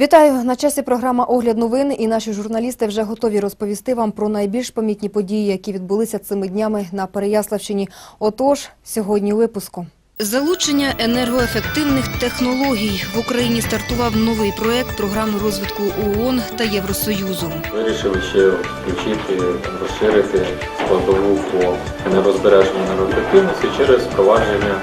Вітаю на часі. Програма Огляд новин. І наші журналісти вже готові розповісти вам про найбільш помітні події, які відбулися цими днями на Переяславщині. Отож, сьогодні у випуску. Залучення енергоефективних технологій в Україні стартував новий проект програми розвитку ООН та Євросоюзу. Вирішили ще включити, розширити складову по енергозбереженню енергоефективності через впровадження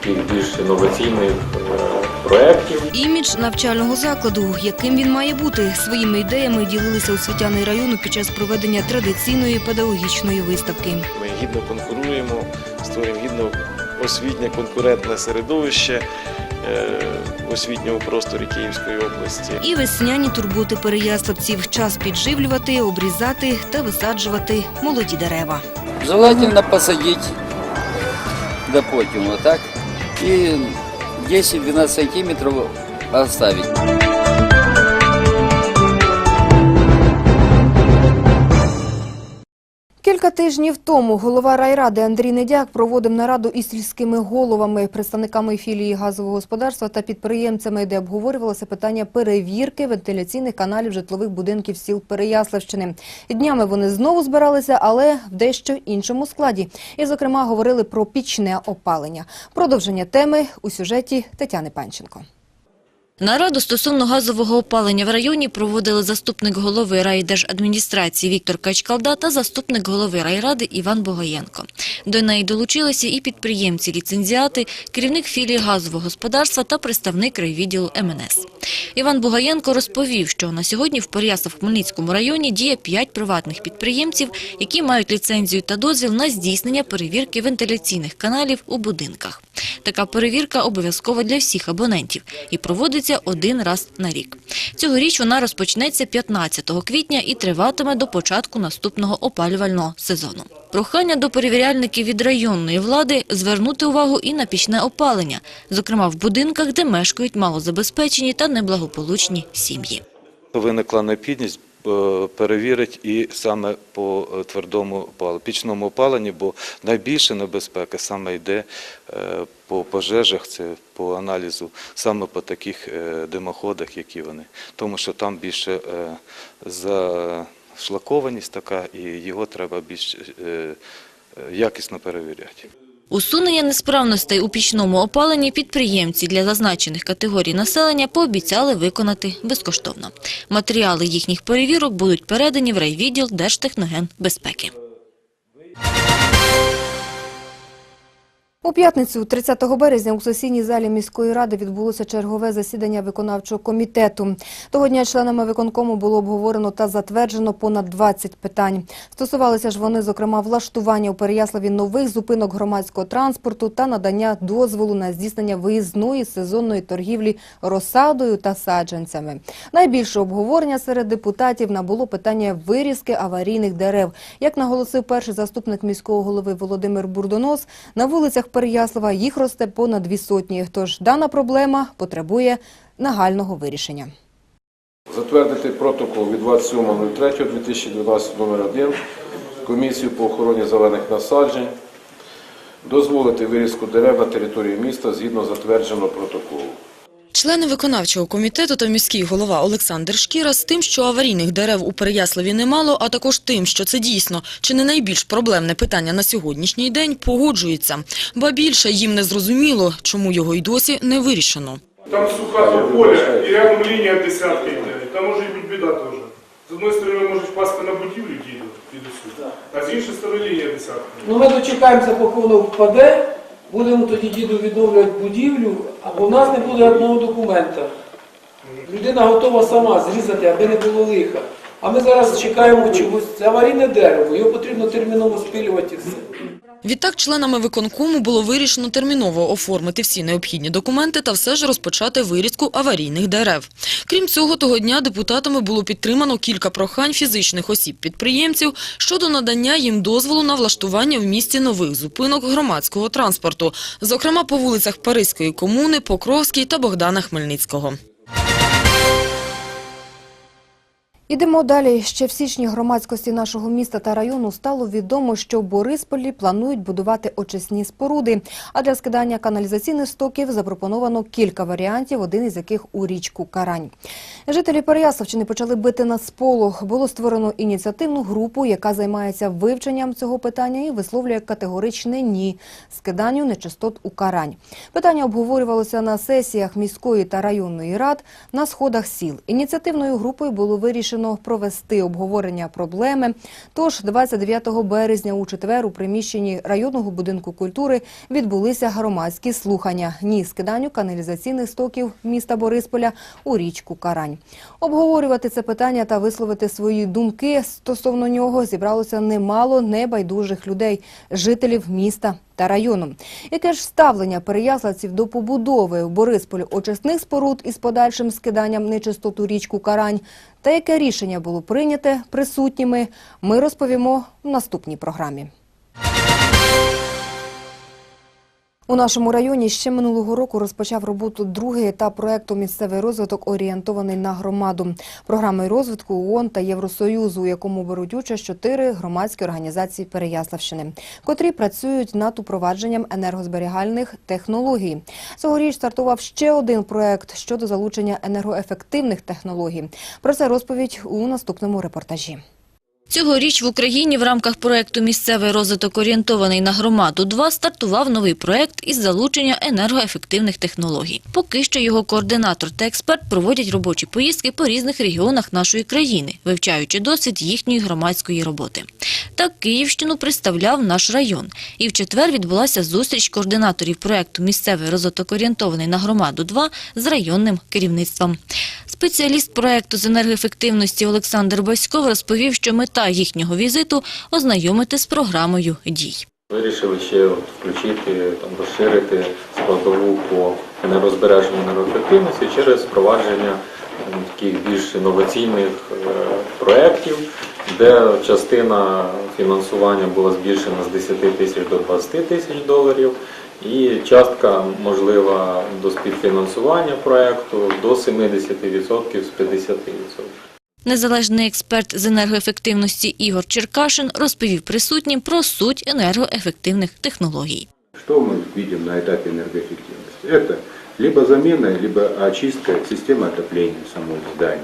таких більш інноваційних е, проєктів. Імідж навчального закладу, яким він має бути, своїми ідеями ділилися освітяни району під час проведення традиційної педагогічної виставки. Ми гідно конкуруємо, створюємо гідно освітнє конкурентне середовище е, в просторі Київської області. І весняні турботи переяславців. Час підживлювати, обрізати та висаджувати молоді дерева. Желательно посадить до потім, так, и 10-12 сантиметров оставить. Тижнів тому голова райради Андрій Недяк проводив нараду із сільськими головами, представниками філії газового господарства та підприємцями, де обговорювалося питання перевірки вентиляційних каналів житлових будинків сіл Переяславщини. Днями вони знову збиралися, але в дещо іншому складі. І, зокрема, говорили про пічне опалення. Продовження теми у сюжеті Тетяни Панченко. Нараду стосовно газового опалення в районі проводили заступник голови райдержадміністрації Віктор Качкалда та заступник голови райради Іван Богоєнко. До неї долучилися і підприємці-ліцензіати, керівник філії газового господарства та представник райвідділу МНС. Іван Бугаєнко розповів, що на сьогодні в Переяслав-Хмельницькому районі діє п'ять приватних підприємців, які мають ліцензію та дозвіл на здійснення перевірки вентиляційних каналів у будинках. Така перевірка обов'язкова для всіх абонентів і проводиться один раз на рік. Цьогоріч вона розпочнеться 15 квітня і триватиме до початку наступного опалювального сезону. Прохання до перевіряльників від районної влади звернути увагу і на пічне опалення, зокрема в будинках, де мешкають малозабезпечені та неблагополучні сім'ї. Виникла необхідність е, перевірити і саме по е, твердому опаленню, пічному опаленні, бо найбільше небезпеки саме йде е, по пожежах, це по аналізу, саме по таких димоходах, які вони. Тому що там більше зашлакованість така, і його треба більш якісно перевіряти. Усунення несправностей у пічному опаленні підприємці для зазначених категорій населення пообіцяли виконати безкоштовно. Матеріали їхніх перевірок будуть передані в райвідділ Держтехногенбезпеки. У п'ятницю, 30 березня, у сесійній залі міської ради відбулося чергове засідання виконавчого комітету. Того дня членами виконкому було обговорено та затверджено понад 20 питань. Стосувалися ж вони, зокрема, влаштування у Переяславі нових зупинок громадського транспорту та надання дозволу на здійснення виїзної сезонної торгівлі розсадою та саджанцями. Найбільше обговорення серед депутатів набуло питання вирізки аварійних дерев. Як наголосив перший заступник міського голови Володимир Бурдонос, на вулицях Переяслава їх росте понад дві сотні. Тож дана проблема потребує нагального вирішення. Затвердити протокол від 27.03.2012 номер 1 Комісію по охороні зелених насаджень. Дозволити вирізку дерев на території міста згідно затвердженого протоколу. Члени виконавчого комітету та міський голова Олександр Шкіра з тим, що аварійних дерев у Переяславі немало, а також тим, що це дійсно чи не найбільш проблемне питання на сьогоднішній день, погоджується. Ба більше їм не зрозуміло, чому його й досі не вирішено. Там суха поля і рядом лінія десятки йде. Там може бути біда теж. З одної сторони можуть впасти на будівлю діду, а з іншої сторони лінія десятки. Ну ми дочекаємося, поки воно впаде, будемо тоді діду відновлювати будівлю, або в нас не буде одного документа. Людина готова сама зрізати, аби не було лиха. А ми зараз чекаємо чогось. Це аварійне дерево, його потрібно терміново спилювати і все. Відтак, членами виконкому було вирішено терміново оформити всі необхідні документи та все ж розпочати вирізку аварійних дерев. Крім цього, того дня депутатами було підтримано кілька прохань фізичних осіб-підприємців щодо надання їм дозволу на влаштування в місті нових зупинок громадського транспорту, зокрема по вулицях Паризької комуни, Покровській та Богдана Хмельницького. Ідемо далі. Ще в січні громадськості нашого міста та району стало відомо, що в Борисполі планують будувати очисні споруди. А для скидання каналізаційних стоків запропоновано кілька варіантів, один із яких у річку Карань. Жителі Переяславщини почали бити на сполох. Було створено ініціативну групу, яка займається вивченням цього питання і висловлює категоричне ні скиданню нечистот у Карань. Питання обговорювалося на сесіях міської та районної рад на сходах сіл. Ініціативною групою було вирішено провести обговорення проблеми. Тож 29 березня у четвер у приміщенні районного будинку культури відбулися громадські слухання ні скиданню каналізаційних стоків міста Борисполя у річку Карань. Обговорювати це питання та висловити свої думки стосовно нього зібралося немало небайдужих людей, жителів міста та району. Яке ж ставлення переяславців до побудови в Борисполі очисних споруд із подальшим скиданням нечистот у річку Карань та яке рішення було прийняте присутніми, ми розповімо в наступній програмі. У нашому районі ще минулого року розпочав роботу другий етап проекту Місцевий розвиток орієнтований на громаду програмою розвитку ООН та Євросоюзу, у якому беруть участь чотири громадські організації Переяславщини, котрі працюють над упровадженням енергозберігальних технологій. Цьогоріч стартував ще один проект щодо залучення енергоефективних технологій. Про це розповідь у наступному репортажі. Цьогоріч в Україні в рамках проекту «Місцевий розвиток орієнтований на громаду-2» стартував новий проект із залучення енергоефективних технологій. Поки що його координатор та експерт проводять робочі поїздки по різних регіонах нашої країни, вивчаючи досвід їхньої громадської роботи. Так Київщину представляв наш район. І в четвер відбулася зустріч координаторів проекту «Місцевий розвиток орієнтований на громаду-2» з районним керівництвом. Спеціаліст проекту з енергоефективності Олександр Баськов розповів, що мета їхнього візиту – ознайомити з програмою дій. Вирішили ще включити, там, розширити складову по енергозбереженню енергоефективності через впровадження таких більш інноваційних е, проєктів, де частина фінансування була збільшена з 10 тисяч до 20 тисяч доларів, і частка можлива до співфінансування проєкту до 70% з 50%. Незалежний експерт з енергоефективності Ігор Черкашин розповів присутнім про суть енергоефективних технологій. Что мы видим на этапе энергоэффективности? Это либо замена, либо очистка системы отопления самого здания.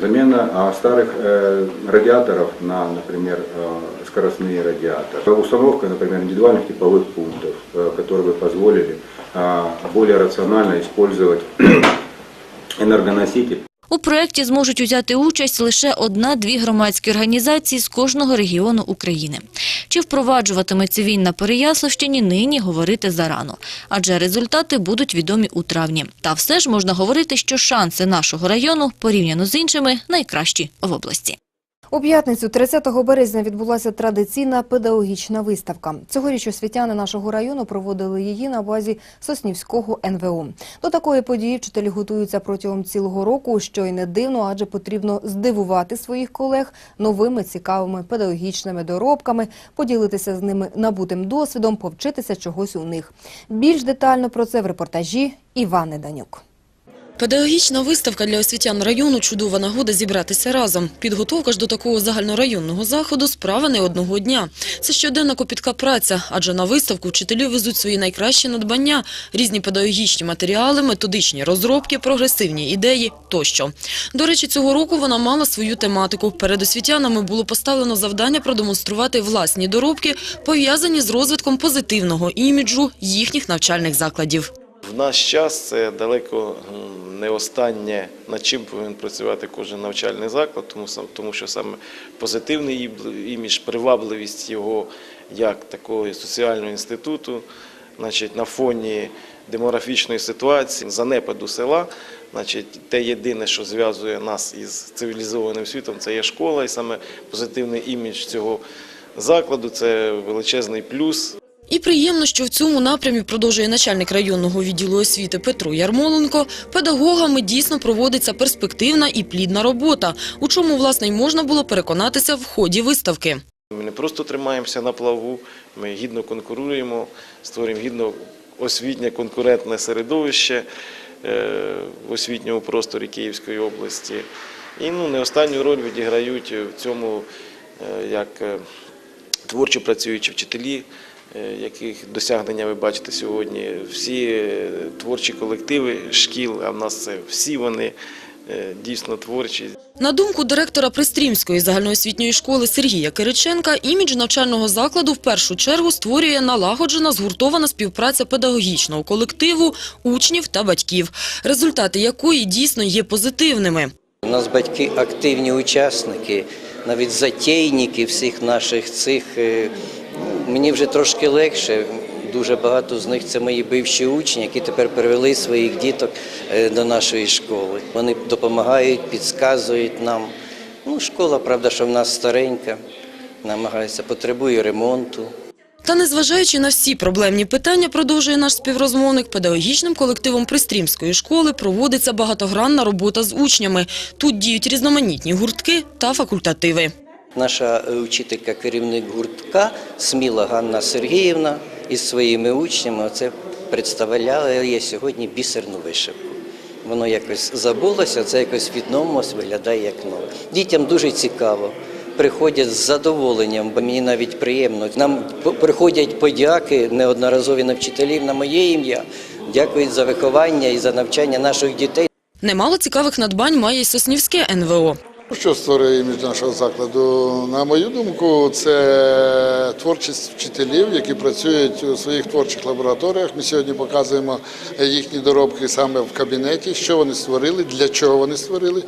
Замена а, старых э, радиаторов на, например, э, скоростные радиаторы. Установка, например, индивидуальных тепловых пунктов, э, которые бы позволили э, более рационально использовать энергоноситель. У проєкті зможуть узяти участь лише одна-дві громадські організації з кожного регіону України. Чи впроваджуватиметься він на Переяславщині, нині говорити зарано, адже результати будуть відомі у травні. Та все ж можна говорити, що шанси нашого району порівняно з іншими найкращі в області. У п'ятницю, 30 березня, відбулася традиційна педагогічна виставка. Цьогоріч освітяни нашого району проводили її на базі Соснівського НВО. До такої події вчителі готуються протягом цілого року, що й не дивно, адже потрібно здивувати своїх колег новими цікавими педагогічними доробками, поділитися з ними набутим досвідом, повчитися чогось у них. Більш детально про це в репортажі Івани Данюк. Педагогічна виставка для освітян району – чудова нагода зібратися разом. Підготовка ж до такого загальнорайонного заходу – справа не одного дня. Це щоденна копітка праця, адже на виставку вчителі везуть свої найкращі надбання – різні педагогічні матеріали, методичні розробки, прогресивні ідеї тощо. До речі, цього року вона мала свою тематику. Перед освітянами було поставлено завдання продемонструвати власні доробки, пов'язані з розвитком позитивного іміджу їхніх навчальних закладів. В наш час це далеко не останнє, над чим повинен працювати кожен навчальний заклад, тому, тому що саме позитивний імідж, привабливість його як такого соціального інституту, значить, на фоні демографічної ситуації, занепаду села, значить, те єдине, що зв'язує нас із цивілізованим світом, це є школа, і саме позитивний імідж цього закладу це величезний плюс І приємно, що в цьому напрямі продовжує начальник районного відділу освіти Петро Ярмоленко. Педагогами дійсно проводиться перспективна і плідна робота, у чому, власне, й можна було переконатися в ході виставки. Ми не просто тримаємося на плаву, ми гідно конкуруємо, створюємо гідно освітнє конкурентне середовище. е, в освітньому просторі Київської області. І ну, не останню роль відіграють в цьому е, як е, творчо працюючі вчителі, яких досягнення ви бачите сьогодні. Всі е, творчі колективи шкіл, а в нас це всі вони е, дійсно творчі. На думку директора Пристрімської загальноосвітньої школи Сергія Кириченка, імідж навчального закладу в першу чергу створює налагоджена згуртована співпраця педагогічного колективу, учнів та батьків, результати якої дійсно є позитивними. У нас батьки активні учасники, навіть затейники всіх наших цих. Мені вже трошки легше. Дуже багато з них це мої бивші учні, які тепер перевели своїх діток е, до нашої школи. Вони допомагають, підказують нам. Ну, школа, правда, що в нас старенька, намагається, потребує ремонту. Та незважаючи на всі проблемні питання, продовжує наш співрозмовник, педагогічним колективом Пристрімської школи проводиться багатогранна робота з учнями. Тут діють різноманітні гуртки та факультативи. Наша е, вчителька, керівник гуртка Сміла Ганна Сергіївна із своїми учнями оце представляє сьогодні бісерну вишивку. Воно якось забулося, це якось відновилось, виглядає як нове. Дітям дуже цікаво. Приходять з задоволенням, бо мені навіть приємно. Нам приходять подяки неодноразові на вчителів на моє ім'я. Дякують за виховання і за навчання наших дітей. Немало цікавих надбань має й Соснівське НВО. Що створює імідж нашого закладу? На мою думку, це творчість вчителів, які працюють у своїх творчих лабораторіях. Ми сьогодні показуємо їхні доробки саме в кабінеті, що вони створили, для чого вони створили,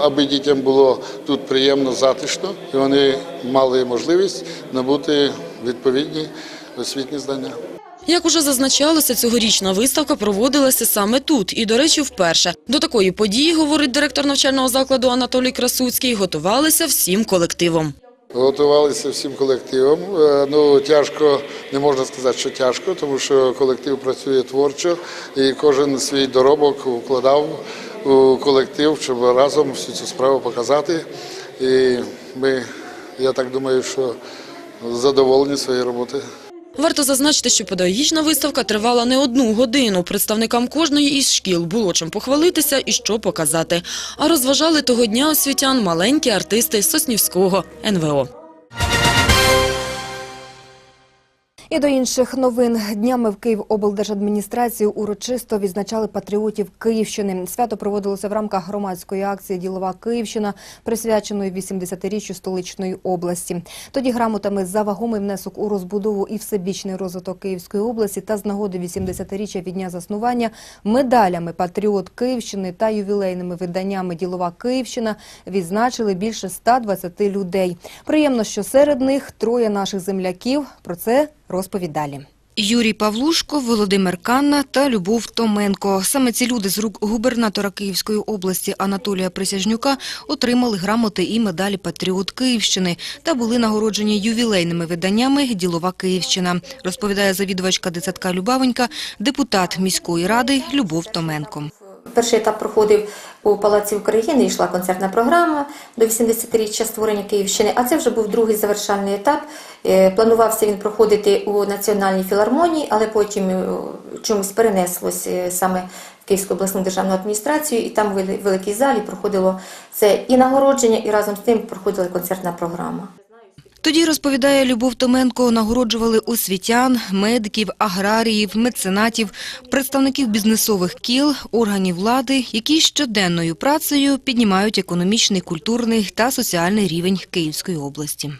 аби дітям було тут приємно, затишно, і вони мали можливість набути відповідні освітні знання. Як уже зазначалося, цьогорічна виставка проводилася саме тут. І, до речі, вперше. До такої події, говорить директор навчального закладу Анатолій Красуцький, готувалися всім колективом. Готувалися всім колективом. Е, Ну тяжко, не можна сказати, що тяжко, тому що колектив працює творчо, і кожен свій доробок вкладав у колектив, щоб разом всю цю справу показати. І ми, я так думаю, що задоволені своєю роботою. Варто зазначити, що педагогічна виставка тривала не одну годину. Представникам кожної із шкіл було чим похвалитися і що показати. А розважали того дня освітян маленькі артисти Соснівського НВО. І до інших новин днями в Київоблдержадміністрації урочисто відзначали патріотів Київщини. Свято проводилося в рамках громадської акції Ділова Київщина, присвяченої 80-річчю столичної області. Тоді грамотами за вагомий внесок у розбудову і всебічний розвиток Київської області та з нагоди 80-річчя від дня заснування медалями Патріот Київщини та ювілейними виданнями Ділова Київщина відзначили більше 120 людей. Приємно, що серед них троє наших земляків. Про це розповідь далі. Юрій Павлушко, Володимир Канна та Любов Томенко. Саме ці люди з рук губернатора Київської області Анатолія Присяжнюка отримали грамоти і медалі «Патріот Київщини» та були нагороджені ювілейними виданнями «Ділова Київщина», розповідає завідувачка дитсадка Любавенька, депутат міської ради Любов Томенко. Перший етап проходив у Палаці України, йшла концертна програма до 80-річчя створення Київщини, а це вже був другий завершальний етап. Е, Планувався він проходити у Національній філармонії, але потім е, чомусь перенеслось е, саме в Київську обласну державну адміністрацію, і там в великій залі проходило це і нагородження, і разом з тим проходила концертна програма. Тоді, розповідає Любов Томенко, нагороджували освітян, медиків, аграріїв, меценатів, представників бізнесових кіл, органів влади, які щоденною працею піднімають економічний, культурний та соціальний рівень Київської області.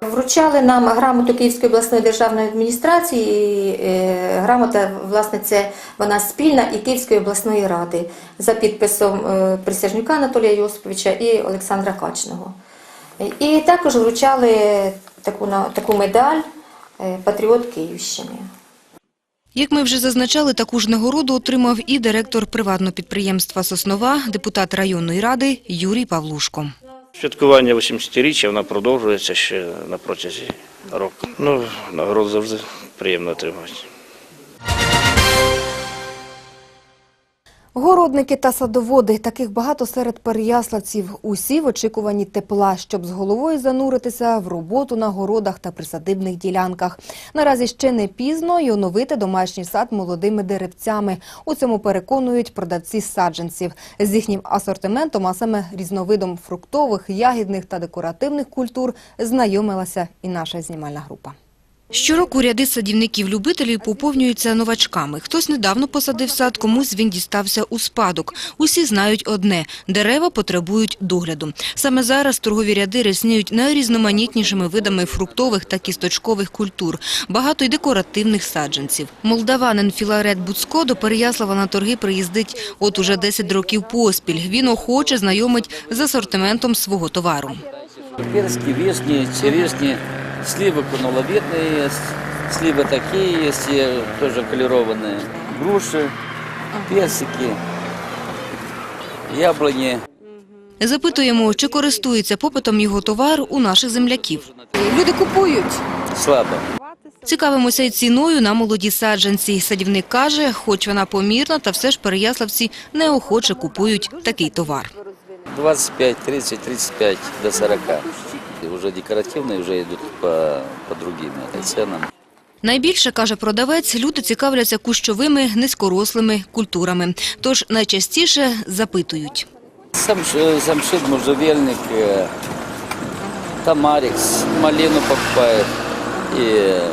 Вручали нам грамоту Київської обласної державної адміністрації. е, Грамота, власне, це вона спільна і Київської обласної ради за підписом е, присяжнюка Анатолія Йосиповича і Олександра Качного. І також вручали таку, таку медаль е, Патріот Київщини. Як ми вже зазначали, таку ж нагороду отримав і директор приватного підприємства «Соснова», депутат районної ради Юрій Павлушко. Святкування 80-річчя вона продовжується ще на протязі року. Ну, нагороду завжди приємно отримувати. Городники та садоводи – таких багато серед переяславців. Усі в очікуванні тепла, щоб з головою зануритися в роботу на городах та присадибних ділянках. Наразі ще не пізно й оновити домашній сад молодими деревцями. У цьому переконують продавці саджанців. З їхнім асортиментом, а саме різновидом фруктових, ягідних та декоративних культур, знайомилася і наша знімальна група. Щороку ряди садівників-любителів поповнюються новачками. Хтось недавно посадив сад, комусь він дістався у спадок. Усі знають одне – дерева потребують догляду. Саме зараз торгові ряди рясніють найрізноманітнішими видами фруктових та кісточкових культур. Багато й декоративних саджанців. Молдаванин Філарет Буцко до Переяслава на торги приїздить от уже 10 років поспіль. Він охоче знайомить з асортиментом свого товару. Персики, вишни, черешни, сливы кунуловидные есть, сливы такие есть, и тоже колерованные, груши, персики, яблони. Запитуємо, чи користується попитом його товар у наших земляків. Люди купують. Слабо. Цікавимося й ціною на молоді саджанці. Садівник каже, хоч вона помірна, та все ж переяславці неохоче купують такий товар. 25, 30, 35 до 40. И уже декоративные уже идут по, по другим ценам. Найбільше, каже продавець, люди цікавляться кущовими низькорослими культурами. Тож найчастіше запитують. Самшит, самшит можжевельник, э, тамарикс, малину покупают, и э,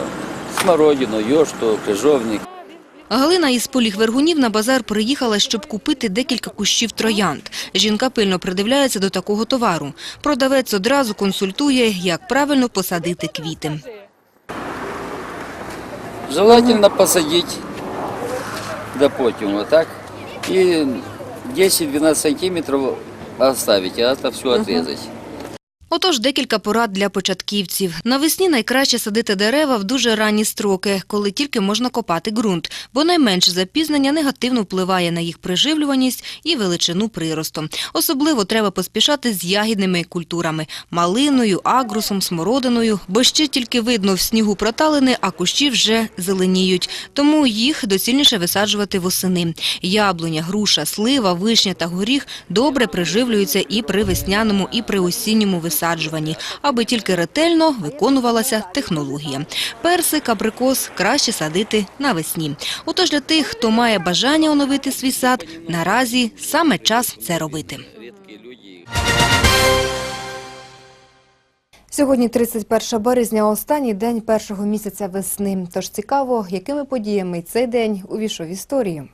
смородину, ёшту, крыжовник. Галина із поліх Вергунів на базар приїхала, щоб купити декілька кущів троянд. Жінка пильно придивляється до такого товару. Продавець одразу консультує, як правильно посадити квіти. Желательно посадить до потім, вот так, и 10-12 сантиметров оставить, а это все отрезать. Отож, декілька порад для початківців. Навесні найкраще садити дерева в дуже ранні строки, коли тільки можна копати ґрунт, бо найменше запізнення негативно впливає на їх приживлюваність і величину приросту. Особливо треба поспішати з ягідними культурами – малиною, агрусом, смородиною, бо ще тільки видно в снігу проталини, а кущі вже зеленіють. Тому їх доцільніше висаджувати восени. Яблуня, груша, слива, вишня та горіх добре приживлюються і при весняному, і при осінньому висаджуванні, аби тільки ретельно виконувалася технологія. Персик, абрикос краще садити навесні. Отож для тих, хто має бажання оновити свій сад, наразі саме час це робити. Сьогодні 31 березня, останній день першого місяця весни. Тож цікаво, якими подіями цей день увійшов в історію.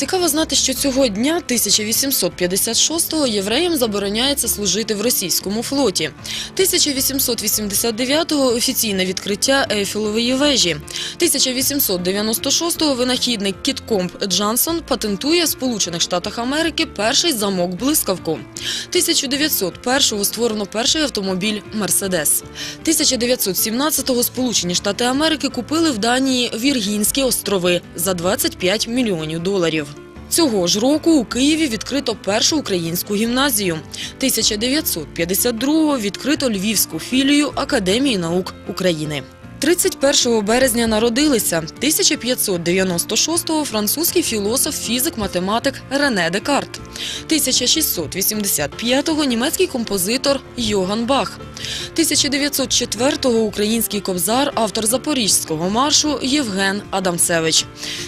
Цікаво знати, що цього дня 1856-го євреям забороняється служити в російському флоті. 1889-го – офіційне відкриття Ейфелевої вежі. 1896-го винахідник Кіт Комп Джансон патентує в Сполучених Штатах Америки перший замок-блискавку. 1901-го створено перший автомобіль «Мерседес». 1917-го Сполучені Штати Америки купили в Данії Віргінські острови за 25 мільйонів доларів. Цього ж року у Києві відкрито першу українську гімназію. 1952-го відкрито Львівську філію Академії наук України. 31 березня народилися. 1596-го французький філософ, фізик, математик Рене Декарт, 1685-го німецький композитор Йоган Бах, 1904-го український кобзар, автор Запорізького маршу Євген Адамцевич,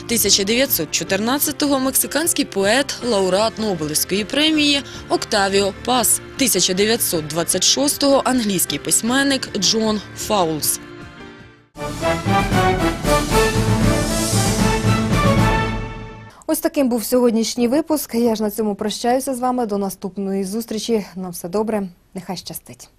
1914-го мексиканський поет, лауреат Нобелівської премії Октавіо Пас, 1926-го англійський письменник Джон Фаулс. Ось таким був сьогоднішній випуск. Я ж на цьому прощаюся з вами. До наступної зустрічі. На все добре. Нехай щастить.